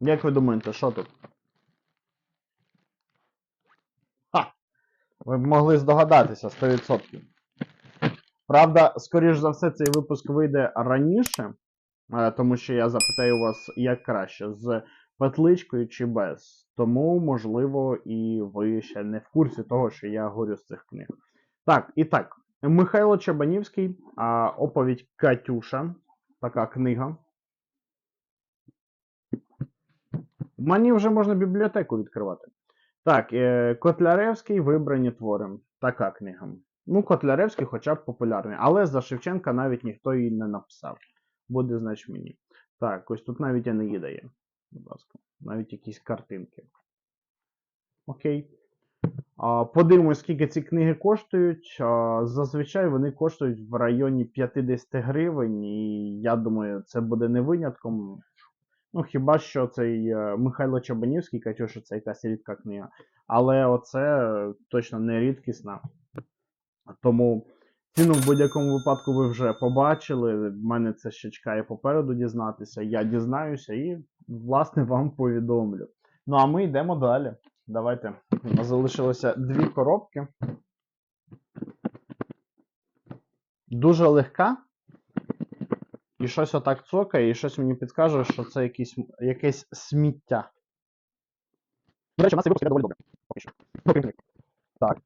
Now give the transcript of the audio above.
Як ви думаєте, що тут? Ха! Ви б могли здогадатися 100%. Правда, скоріш за все, цей випуск вийде раніше, е, тому що я запитаю вас, як краще, з петличкою чи без. Тому, можливо, і ви ще не в курсі того, що я говорю з цих книг. Так, і так. Михайло Чабанівський, оповідь Катюша. Така книга. Мені вже можна бібліотеку відкривати. Так, е, Котляревський вибрані твори. Така книга. Ну, Котляревський хоча б популярний. Але за Шевченка навіть ніхто її не написав. Буде, значить, мені. Так, ось тут навіть Енеїда є. Будь ласка. Навіть якісь картинки. Окей. А, Подивимось, скільки ці книги коштують. А, Зазвичай вони коштують в районі 50 гривень, і я думаю, це буде не винятком. Ну, хіба що цей е, Михайло Чабанівський, Катюша, це якась рідка книга. Але оце е, точно не рідкісна. Тому ціну в будь-якому випадку ви вже побачили. В мене це ще чекає попереду дізнатися. Я дізнаюся і, власне, вам повідомлю. Ну, а ми йдемо далі. Давайте. У нас залишилося дві коробки. Дуже легка. І щось отак цокає, і щось мені підкаже, що це якісь, якесь сміття. До речі, у нас цей випуск доволі добре. Поки що. Так.